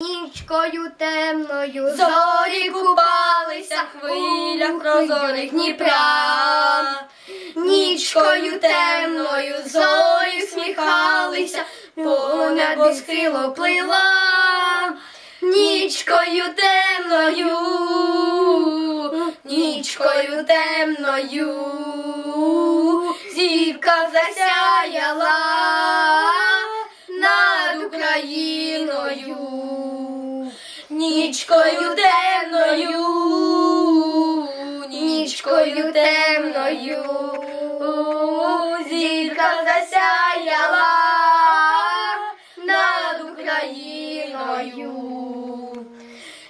Нічкою темною Зорі купалися в хвилях прозорих Дніпра. Нічкою темною зорі всміхалися, по небу схило плила. Нічкою темною, нічкою темною, зірка засяяла над Україною. Нічкою темною, нічкою темною, зірка засяяла над Україною.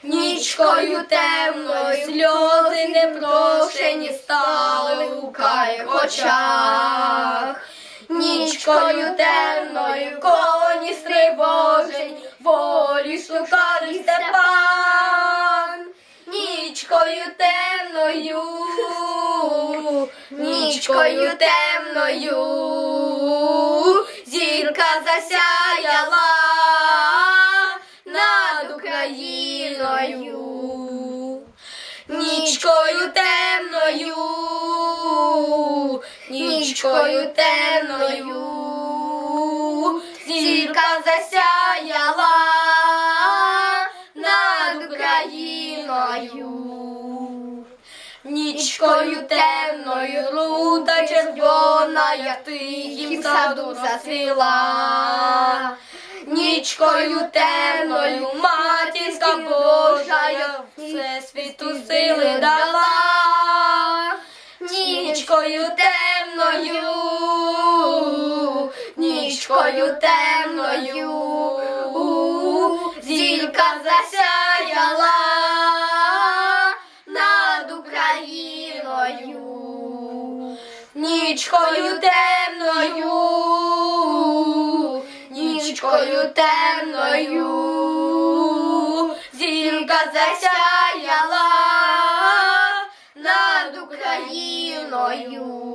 Нічкою темною сльози непрошені стали у карих очах. Нічкою темною коні стривожень, Нічкою темною, нічкою темною, зірка засяяла над Україною. Нічкою темною, нічкою темною, зірка засяяла над Україною. Нічкою темною рута червона, як тихім саду зацвіла. Нічкою темною матінська Божа, я все світу сили дала. Нічкою темною, нічкою темною, нічкою темною, нічкою темною, зірка засяяла над Україною.